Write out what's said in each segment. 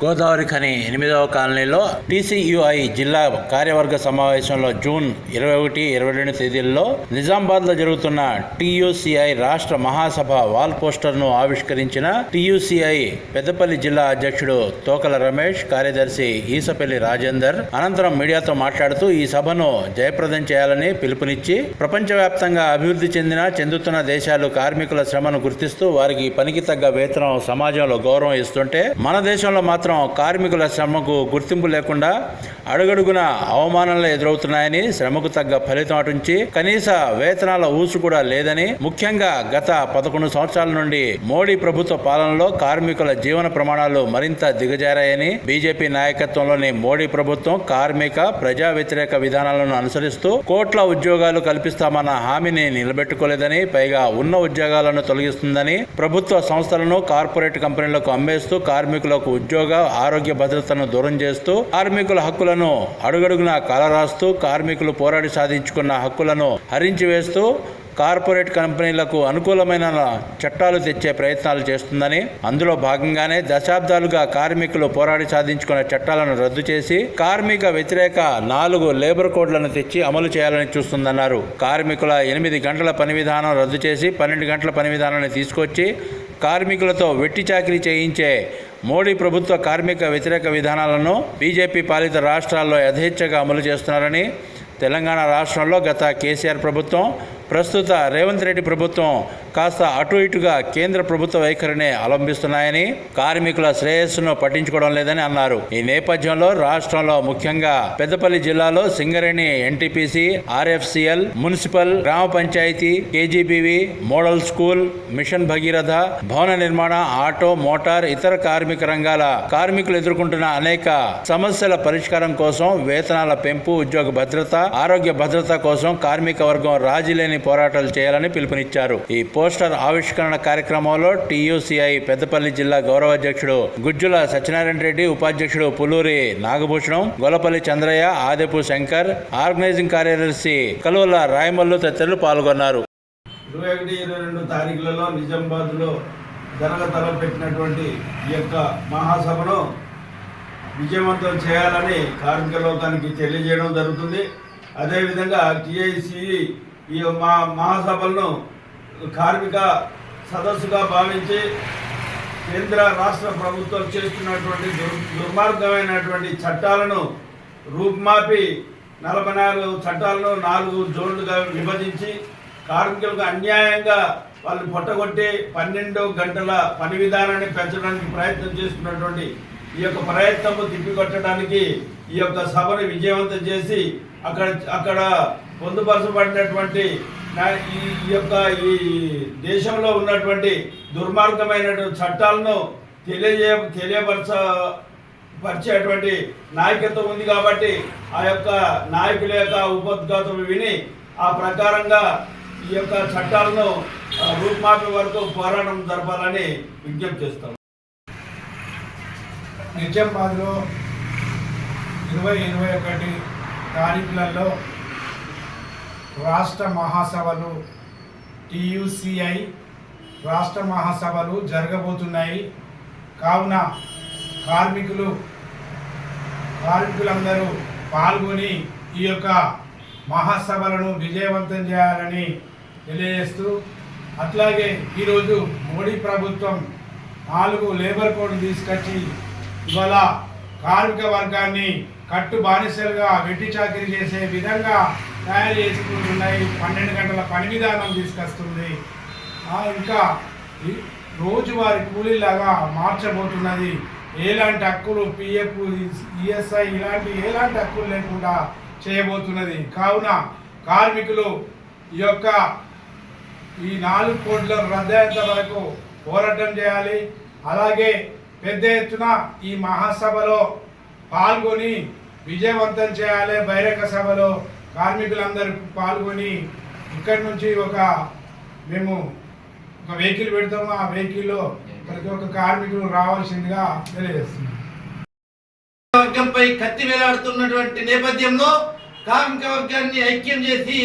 గోదావరి ఖని ఎనిమిదవ కాలనీలో టీసీయుఐ జిల్లా కార్యవర్గ సమావేశంలో జూన్ ఇరవై ఒకటి ఇరవై రెండు తేదీల్లో నిజామాబాద్లో జరుగుతున్న టీయూసీఐ రాష్ట్ర మహాసభ వాల్ పోస్టర్ను ఆవిష్కరించిన టీయూసీఐ పెద్దపల్లి జిల్లా అధ్యక్షుడు తోకల రమేష్ కార్యదర్శి ఈసపల్లి రాజేందర్ అనంతరం మీడియాతో మాట్లాడుతూ ఈ సభను జయప్రదం చేయాలని పిలుపునిచ్చి ప్రపంచవ్యాప్తంగా అభివృద్ధి చెందిన చెందుతున్న దేశాలు కార్మికుల శ్రమను గుర్తిస్తూ వారికి పనికి తగ్గ వేతనం సమాజంలో గౌరవం ఇస్తుంటే మన దేశంలో మాత్రం కార్మికుల శ్రమకు గుర్తింపు లేకుండా అడుగడుగున అవమానాలు ఎదురవుతున్నాయని శ్రమకు తగ్గ ఫలితం అటుంచి కనీస వేతనాల ఊసు కూడా లేదని ముఖ్యంగా గత పదకొండు సంవత్సరాల నుండి మోడీ ప్రభుత్వ పాలనలో కార్మికుల జీవన ప్రమాణాలు మరింత దిగజారాయని బీజేపీ నాయకత్వంలోని మోడీ ప్రభుత్వం కార్మిక ప్రజా వ్యతిరేక విధానాలను అనుసరిస్తూ కోట్ల ఉద్యోగాలు కల్పిస్తామన్న హామీని నిలబెట్టుకోలేదని పైగా ఉన్న ఉద్యోగాలను తొలగిస్తుందని ప్రభుత్వ సంస్థలను కార్పొరేట్ కంపెనీలకు అమ్మేస్తూ కార్మికులకు ఉద్యోగ ఆరోగ్య భద్రతను దూరం చేస్తూ కార్మికుల హక్కులను అడుగడుగునా కాలరాస్తూ కార్మికులు పోరాడి సాధించుకున్న హక్కులను హరించి వేస్తూ కార్పొరేట్ కంపెనీలకు అనుకూలమైన చట్టాలు తెచ్చే ప్రయత్నాలు చేస్తుందని అందులో భాగంగానే దశాబ్దాలుగా కార్మికులు పోరాడి సాధించుకున్న చట్టాలను రద్దు చేసి కార్మిక వ్యతిరేక నాలుగు లేబర్ కోడ్లను తెచ్చి అమలు చేయాలని చూస్తుందన్నారు. కార్మికుల ఎనిమిది గంటల పని విధానం రద్దు చేసి పన్నెండు గంటల పని విధానాన్ని తీసుకొచ్చి కార్మికులతో వెట్టి చాకిరీ చేయించే మోడీ ప్రభుత్వ కార్మిక వ్యతిరేక విధానాలను బీజేపీ పాలిత రాష్ట్రాల్లో యథేచ్ఛగా అమలు చేస్తున్నారని తెలంగాణ రాష్ట్రంలో గత కేసీఆర్ ప్రభుత్వం ప్రస్తుత రేవంత్ రెడ్డి ప్రభుత్వం కాస్త అటు ఇటుగా కేంద్ర ప్రభుత్వ వైఖరిని అవలంబిస్తున్నాయని కార్మికుల శ్రేయస్సును పట్టించుకోవడం లేదని అన్నారు. ఈ నేపథ్యంలో రాష్ట్రంలో ముఖ్యంగా పెద్దపల్లి జిల్లాలో సింగరేణి ఎన్టీపీసీ ఆర్ఎఫ్సిఎల్ మున్సిపల్ గ్రామ panchayat KGBV model school mission Bhagiratha భవన నిర్మాణ ఆటో మోటార్ ఇతర కార్మిక రంగాల కార్మికులు ఎదుర్కొంటున్న అనేక సమస్యల పరిష్కారం కోసం వేతనాల పెంపు ఉద్యోగ భద్రత ఆరోగ్య భద్రత కోసం కార్మిక వర్గం రాజీ లేని పోరాటాలు చేయాలని పిలుపునిచ్చారు. ఈ పోస్టర్ ఆవిష్కరణ కార్యక్రమంలో టీయూసీఐ పెద్దపల్లి జిల్లా గౌరవ అధ్యక్షుడు గుజ్జుల సత్యనారాయణ రెడ్డి ఉపాధ్యక్షుడు పులూరి నాగభూషణం గొలపల్లి చంద్రయ్య ఆదేపు శంకర్ ఆర్గనైజింగ్ కార్యదర్శి కలువల రాయమల్లు తదితరులు పాల్గొన్నారు. ఇరవై ఒకటి ఇరవై రెండు తారీఖులలో నిజామాబాద్లో జరగ పెట్టినటువంటి ఈ యొక్క మహాసభను విజయవంతం చేయాలని కార్మిక లోకానికి తెలియజేయడం జరుగుతుంది. అదేవిధంగా టీఐసి ఈ మా మహాసభలను కార్మిక సదస్సుగా భావించి కేంద్ర రాష్ట్ర ప్రభుత్వం చేస్తున్నటువంటి దుర్ దుర్మార్గమైనటువంటి చట్టాలను రూపుమాపి నలభై నాలుగు చట్టాలను నాలుగు జోన్లుగా విభజించి కార్మికులకు అన్యాయంగా వాళ్ళు పొట్టగొట్టి పన్నెండు గంటల పని విధానాన్ని పెంచడానికి ప్రయత్నం చేస్తున్నటువంటి ఈ యొక్క ప్రయత్నము తిప్పికొట్టడానికి ఈ యొక్క సభను విజయవంతం చేసి అక్కడ అక్కడ పొందుపరచబడినటువంటి ఈ ఈ యొక్క ఈ దేశంలో ఉన్నటువంటి దుర్మార్గమైనటువంటి చట్టాలను తెలియజే తెలియపరచ పరిచేటువంటి నాయకత్వం ఉంది కాబట్టి ఆ యొక్క నాయకుల యొక్క ఉపద్ఘాతం విని ఆ ప్రకారంగా ఈ యొక్క చట్టాలను రూపుమాపి వరకు పోరాటం జరపాలని విజ్ఞప్తి చేస్తాం. నిజామాబాద్లో ఇరవై ఇరవై ఒకటి తారీఖులలో రాష్ట్ర మహాసభలు టీయూసిఐ రాష్ట్ర మహాసభలు జరగబోతున్నాయి. కావున కార్మికులు కార్మికులందరూ పాల్గొని ఈ యొక్క మహాసభలను విజయవంతం చేయాలని తెలియజేస్తూ అట్లాగే ఈరోజు మోడీ ప్రభుత్వం నాలుగు లేబర్ కోడ్ తీసుకొచ్చి ఇవాళ కార్మిక వర్గాన్ని కట్టు బానిసలుగా వెట్టి చాకిరీ చేసే విధంగా తయారు చేసుకుంటున్నాయి. పన్నెండు గంటల పని విధానం తీసుకొస్తుంది ఇంకా రోజువారి కూలీలాగా మార్చబోతున్నది. ఎలాంటి హక్కులు పిఎఫ్ ఈఎస్ఐ ఇలాంటి ఎలాంటి హక్కులు లేకుండా చేయబోతున్నది. కావున కార్మికులు ఈ యొక్క ఈ నాలుగు కోట్ల రద్దయ్యేంత వరకు పోరాటం చేయాలి. అలాగే పెద్ద ఎత్తున ఈ మహాసభలో పాల్గొని విజయవంతం చేయాలి బహిరంగ సభలో. కార్మికులందరూ పాల్గొని ఇక్కడి నుంచి ఒక మేము ఒక వెహికల్ పెడతాము? ఆ వెహికల్లో ప్రతి ఒక్క కార్మికులు రావాల్సిందిగా తెలియజేస్తున్నాం. వర్గంపై కత్తి వేలాడుతున్నటువంటి నేపథ్యంలో కార్మిక వర్గాన్ని ఐక్యం చేసి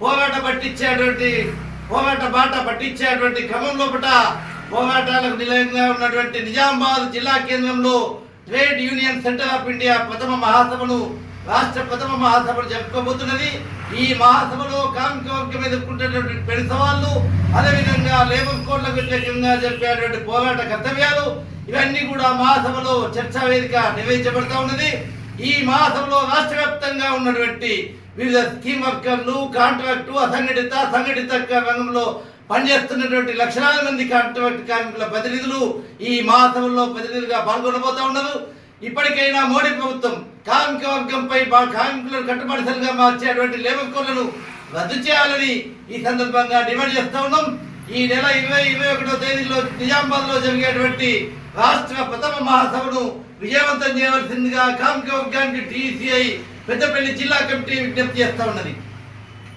పోరాట పట్టించేటువంటి పోరాట బాట పట్టించేటువంటి క్రమం లోపల పోరాటాలకు నిలయంగా ఉన్నటువంటి నిజామాబాద్ జిల్లా కేంద్రంలో trade union centre of India ప్రథమ మహాసభను రాష్ట్ర ప్రథమ మహాసభను జరుపుకోబోతున్నది. ఈ మహాసభలో కార్మిక వర్గం ఎదుర్కొంటున్నటువంటి పెను సవాళ్ళు అదేవిధంగా లేబర్ కోడ్లకు వ్యతిరేకంగా జరిపేటువంటి పోరాట కర్తవ్యాలు ఇవన్నీ కూడా మహాసభలో చర్చా వేదిక నిర్వహించబడతా ఉన్నది. ఈ మహాసభలో రాష్ట్ర వ్యాప్తంగా ఉన్నటువంటి వివిధ స్కీమ్ వర్కర్లు కాంట్రాక్టు అసంఘటిత సంఘటిత రంగంలో పనిచేస్తున్నటువంటి లక్షలాది మంది కాంట్రాక్ట్ కార్మికుల ప్రతినిధులు ఈ మహాసభలో ప్రతినిధులుగా పాల్గొనబోతా ఉన్నారు. ఇప్పటికైనా మోడీ ప్రభుత్వం కార్మిక వర్గంపై కార్మికులను కట్టుబడిసలుగా మార్చేటువంటి లేబర్ కోడ్లను రద్దు చేయాలని ఈ సందర్భంగా డిమాండ్ చేస్తూ ఉన్నాం. ఈ నెల ఇరవై ఇరవై ఒకటో తేదీలో నిజామాబాద్లో జరిగేటువంటి రాష్ట్ర ప్రథమ మహాసభను విజయవంతం చేయవలసిందిగా కార్మిక వర్గానికి టీసీఐ పెద్దపల్లి జిల్లా కమిటీ విజ్ఞప్తి చేస్తూ ఉన్నది.